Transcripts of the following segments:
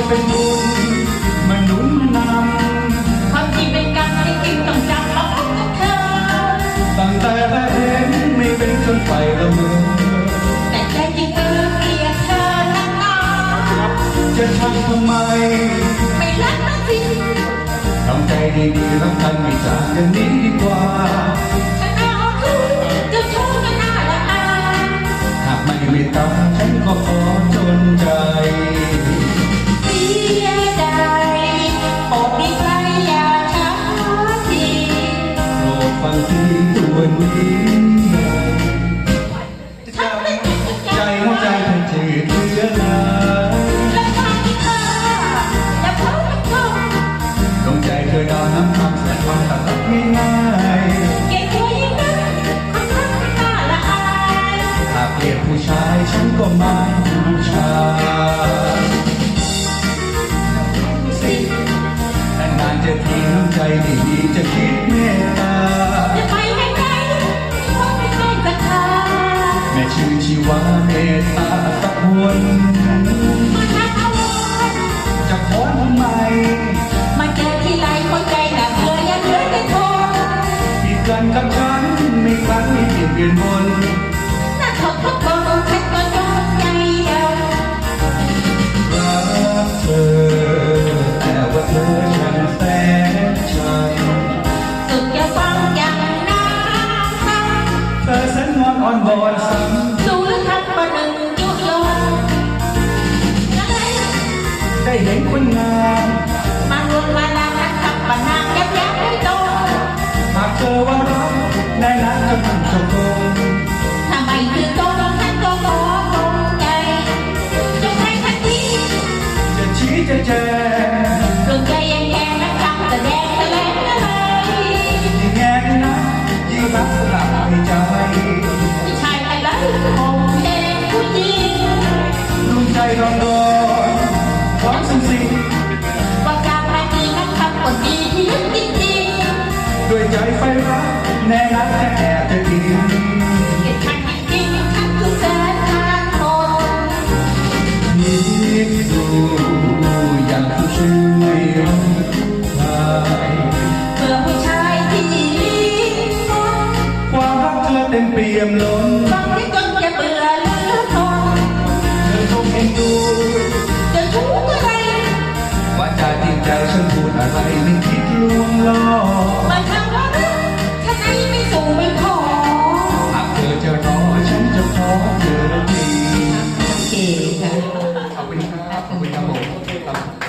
ยเป็นบุญมาหนุนมานำความจริงเป็นการไม่จริงต้องจำเอาไว้กับเธอตั้งแต่แรกเห็นไม่เป็นจนไปละเมอแต่ใจจริงเออเกลียดเธอทั้งนั้จะทำทำไม ไม่รักทั้ทำใจดีๆรักกันไม่จากกันนี้ดีกว่า ไม่ผู้ชายสินานจะทีน้ำใจดีๆจะคิดเมตตาจะไปให้ไกลเพราะไม่ใช่ศรัทธาแม่ชื่อชีวาเมตตาสักคนมาทักเอาไว้จะขอทำไมมาเจอที่ไรคนใจหนักเบื่อยังเหลือแต่ทนผิดกันกับฉันไม่ครั้งไม่เปลี่ยนเปลี่ยนบน แจงดวงใจยังแก่นักทำแสดงแสดงอะไรยิ่งแง่นะยิ่งรักสลับในใจผู้ชายอะไรคงเด็กผู้หญิงดวงใจร้อนร้อนความสุขสิว่าการมาดีนักทำคนดีที่ลึกจริงด้วยใจไฟรักแน่นักจะแอ อเต็มเปี่ยมล้นฟังได้จนจะเบื่อเลือทนเธอคงเห็นดูจะทุกข์อะไรว่าจาจริงใจฉันพูดอะไรไม่คิดลวงล่อมาทำว่ารักฉันไอ้ไม่สูงไม่พอหากเธอจะรอฉันจะขอเธอทีโอเคค่ะขอบคุณครับขอบคุณครับผม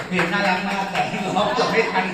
เพลงน่ารักมากแต่ร้องจบไม่ทัน